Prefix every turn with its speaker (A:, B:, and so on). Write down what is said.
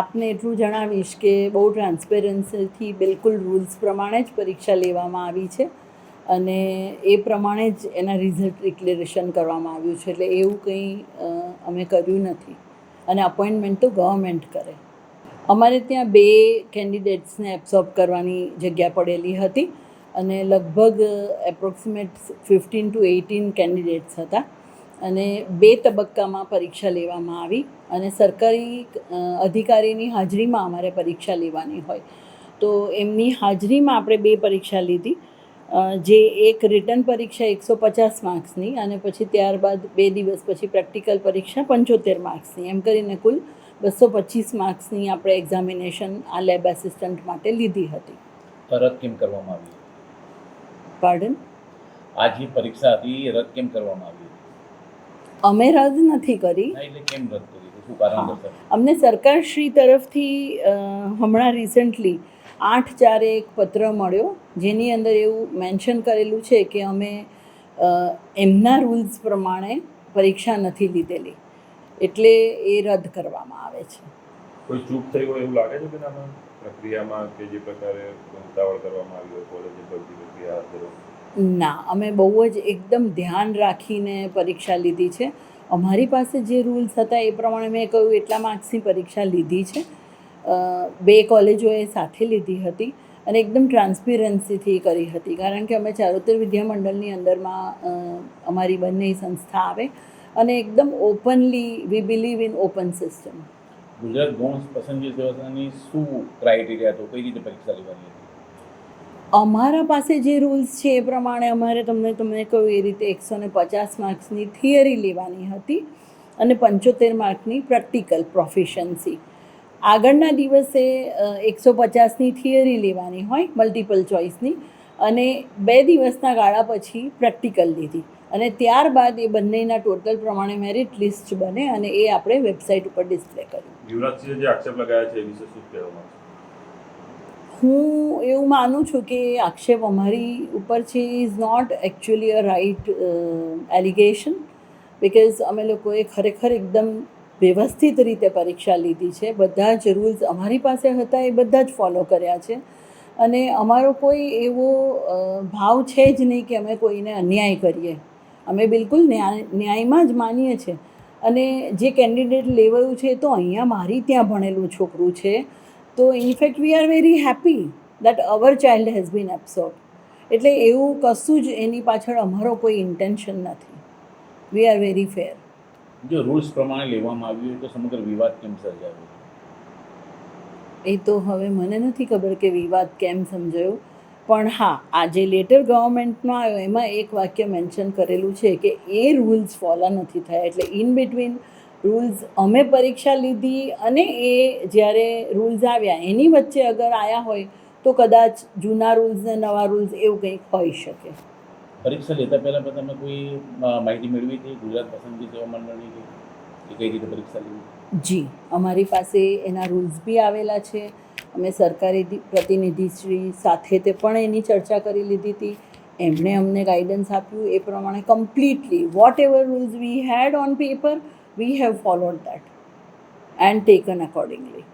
A: આપને એટલું જણાવીશ કે બહુ ટ્રાન્સપેરન્સીથી બિલકુલ રૂલ્સ પ્રમાણે જ પરીક્ષા લેવામાં આવી છે અને એ પ્રમાણે જ એના રિઝલ્ટ ડિક્લેરેશન કરવામાં આવ્યું છે. એટલે એવું કંઈ અમે કર્યું નથી. અને અપોઇન્ટમેન્ટ તો ગવર્મેન્ટ કરે. અમારે ત્યાં બે કેન્ડિડેટ્સને એબ્સોર્બ કરવાની જગ્યા પડેલી હતી અને લગભગ approximate fifteen to eighteen candidates હતા. અને બે તબક્કામાં પરીક્ષા લેવામાં આવી અને સરકારી અધિકારીની હાજરીમાં અમારે પરીક્ષા લેવાની હોય. તો એમની હાજરીમાં આપણે બે પરીક્ષા લીધી. જે એક રિટર્ન પરીક્ષા એકસો પચાસ માર્ક્સની અને પછી ત્યારબાદ બે દિવસ પછી પ્રેક્ટિકલ પરીક્ષા પંચોતેર માર્ક્સની. એમ કરીને કુલ બસો પચીસ માર્ક્સની આપણે એક્ઝામિનેશન આ લેબ આસિસ્ટન્ટ માટે લીધી હતી.
B: રદ કેમ કરવામાં આવી?
A: પાર્ડન
B: આ જે પરીક્ષા હતી રદ કેમ કરવામાં આવી?
A: અમે રદ નથી કરી.
B: ના એટલે કેમ રદ કરી? શું કારણ
A: હા.
B: સર
A: અમને સરકારશ્રી તરફથી હમણાં રિસન્ટલી આઠ ચારે એક પત્ર મળ્યો જેની અંદર એવું મેન્શન કરેલું છે કે અમે એમના રૂલ્સ પ્રમાણે પરીક્ષા નથી લીધેલી. એટલે એ રદ કરવામાં આવે છે.
C: કોઈ ચૂક થઈ હોય એવું લાગે છે કે પ્રક્રિયામાં કે જે પ્રકારે ઉતાવળ કરવામાં આવી હોય કોલેજ ભરતી પ્રક્રિયા
A: ના, અમે બહુ જ એકદમ ધ્યાન રાખીને પરીક્ષા લીધી છે. અમારી પાસે જે રૂલ્સ હતા એ પ્રમાણે મેં કહ્યું, એટલા માર્ક્સની પરીક્ષા લીધી છે. બે કોલેજોએ સાથે લીધી હતી અને એકદમ ટ્રાન્સપેરન્સીથી કરી હતી. કારણ કે અમે ચારોતર વિદ્યામંડળની અંદરમાં અમારી બંને સંસ્થા આવે અને એકદમ openly we believe in open system
B: Gujarat ગૌણ પસંદગી શું ક્રાઇટેરિયા હતો કઈ રીતે પરીક્ષા લેવાની હતી?
A: અમારા પાસે જે રૂલ્સ છે એ પ્રમાણે અમારે તમને તમને કહ્યું એ રીતે એકસો ને પચાસ માર્ક્સની થિયરી લેવાની હતી અને પંચોતેર માર્કની પ્રેક્ટિકલ પ્રોફિશન્સી આગળના દિવસે એકસો પચાસની થિયરી લેવાની હોય મલ્ટિપલ ચોઇસની અને બે દિવસના ગાળા પછી પ્રેક્ટિકલ લીધી. અને ત્યારબાદ એ બંનેના ટોટલ પ્રમાણે મેરિટ લિસ્ટ બને અને એ આપણે વેબસાઇટ ઉપર ડિસ્પ્લે કર્યું.
C: યુવરાજસિંહે જે આક્ષેપ લગાવ્યા છે એ વિશે શું કહેવા
A: હું એવું માનું છું કે આક્ષેપ અમારી ઉપર છે is not actually a right allegation because અમે લોકોએ ખરેખર એકદમ વ્યવસ્થિત રીતે પરીક્ષા લીધી છે. બધા જ રૂલ્સ અમારી પાસે હતા, એ બધા જ ફોલો કર્યા છે. અને અમારો કોઈ એવો ભાવ છે જ નહીં કે અમે કોઈને અન્યાય કરીએ. અમે બિલકુલ ન્યાય, ન્યાયમાં જ માનીએ છીએ. અને જે કેન્ડિડેટ લેવાયું છે, તો અહીંયા મારી ત્યાં ભણેલું છોકરું છે. તો in fact we are very happy that our child has been absorb એટલે એવું કશું જ એની પાછળ અમારો કોઈ ઇન્ટેન્શન નથી. વી આર વેરી ફેર
B: જો રૂલ્સ પ્રમાણે લેવામાં આવ્યું તો સમગ્ર વિવાદ કેમ સર્જાયો?
A: એ તો હવે મને નથી ખબર કે વિવાદ કેમ સમજાયો. પણ હા આ જે લેટર ગવર્મેન્ટનો આવ્યો એમાં એક વાક્ય મેન્શન કરેલું છે કે એ રૂલ્સ ફોલો નથી થયા. એટલે ઇન બિટવીન રૂલ્સ અમે પરીક્ષા લીધી અને એ જ્યારે રૂલ્સ આવ્યા એની વચ્ચે અગર આવ્યા હોય તો કદાચ જૂના રૂલ્સ ને નવા રૂલ્સ એવું કંઈક હોઈ શકે.
B: પરીક્ષા લેતા પહેલાં પણ તમે કોઈ માહિતી મેળવી હતી? ગુજરાત પસંદગી સેવા મંડળની કે કે કઈ રીતે પરીક્ષા લેવી
A: જી અમારી પાસે એના રૂલ્સ બી આવેલા છે. અમે સરકારી પ્રતિનિધિશ્રી સાથે તે પણ એની ચર્ચા કરી લીધી હતી. એમણે અમને ગાઈડન્સ આપ્યું એ પ્રમાણે completely whatever rules we had on paper we have followed that and taken accordingly